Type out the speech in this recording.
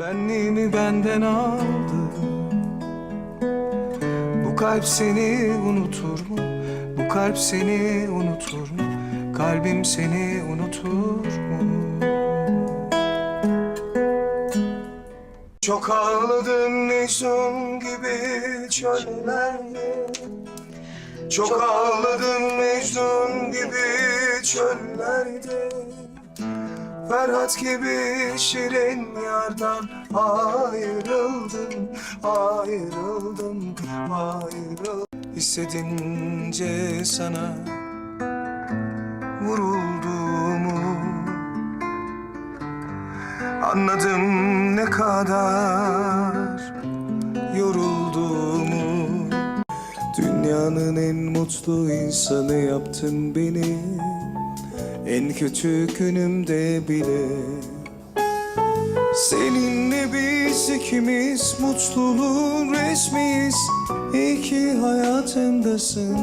Benliğimi benden aldı Bu kalp seni unutur mu? Bu kalp seni unutur mu? Kalbim seni unutur mu? Çok ağladım Mecnun gibi çöllerde Çok ağladım Mecnun gibi çöllerde Ferhat gibi şirin yardan ayrıldım, ayrıldım, ayrıldım. Hissedince sana vurulduğumu Anladım ne kadar yorulduğumu Dünyanın en mutlu insanı yaptın beni En kötü günümde bile Seninle biz ikimiz mutluluğun resmiyiz. İyi ki hayatımdasın